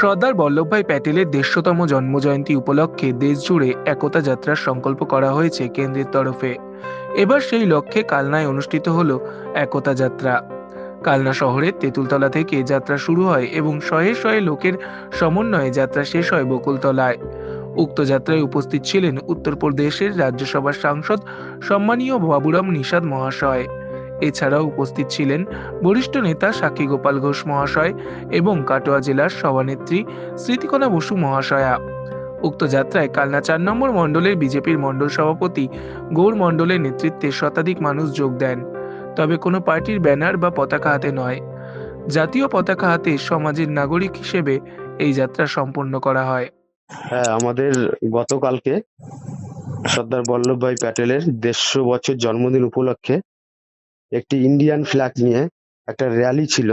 সর্দার বল্লভভাই প্যাটেলের দেড়শোতম জন্মজয়ন্তী উপলক্ষে দেশজুড়ে একতা যাত্রার সংকল্প করা হয়েছে কেন্দ্রের তরফে। এবার সেই লক্ষ্যে কালনায় অনুষ্ঠিত হল একতা যাত্রা। কালনা শহরের তেঁতুলতলা থেকে যাত্রা শুরু হয় এবং শয়ে শয়ে লোকের সমন্বয়ে যাত্রা শেষ হয় বকুলতলায়। উক্ত যাত্রায় উপস্থিত ছিলেন উত্তরপ্রদেশের রাজ্যসভার সাংসদ সম্মানীয় বাবুরাম নিষাদ মহাশয়। এছাড়াও উপস্থিত ছিলেন বরিষ্ঠ নেতা সাক্ষী গোপাল ঘোষ মহাশয় এবং কাটোয়া জেলার সভানেত্রী স্মৃতিকণা বসু মহাশয়া। উক্ত যাত্রায় কালনা চার নম্বর মণ্ডলের বিজেপির মণ্ডল সভাপতি গৌর মণ্ডলের নেতৃত্বে শতাধিক মানুষ যোগ দেন। তবে কোনো পার্টির ব্যানার বা পতাকা হাতে নয়। জাতীয় পতাকা হাতে সমাজের নাগরিক হিসেবে এই যাত্রা সম্পন্ন করা হয়। হ্যাঁ আমাদের গতকালকে সর্দার বল্লভভাই প্যাটেলের দেড়শো বছর জন্মদিন উপলক্ষে একটি ইন্ডিয়ান ফ্ল্যাগ নিয়ে একটা র্যালি ছিল।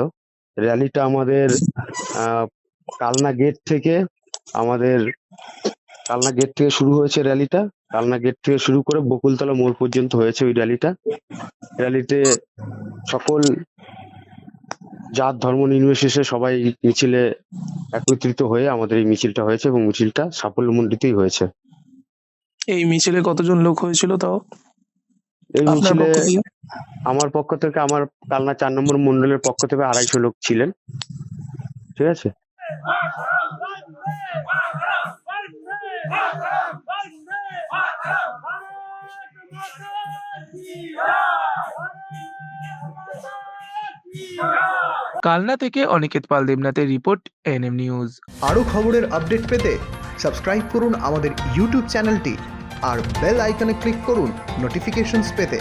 র্যালিটা আমাদের আহ, কালনা গেট থেকে আমাদের কালনা গেট থেকে শুরু হয়েছে র্যালিটা কালনা গেট থেকে শুরু করে বকুলতলা মোড় পর্যন্ত হয়েছে ওই র্যালিটা র্যালিতে সকল জাত ধর্ম নির্বিশেষে সবাই মিছিলে একত্রিত হয়ে আমাদের এই মিছিলটা হয়েছে এবং মিছিলটা সাফল্যমণ্ডিতই হয়েছে। এই মিছিলে কতজন লোক হয়েছিল তাও? এই মিছিলে আমার পক্ষ থেকে আমার কালনা চার নম্বর মন্ডলের পক্ষ থেকে আড়াইশো লোক ছিলেন। ঠিক আছে? কালনা থেকে অনিকেত পাল দেবনাথের রিপোর্ট এনএম নিউজ। আরও খবরের আপডেট পেতে সাবস্ক্রাইব করুন আমাদের ইউটিউব চ্যানেলটি আর বেল আইকনে ক্লিক করুন নোটিফিকেশনস পেতে।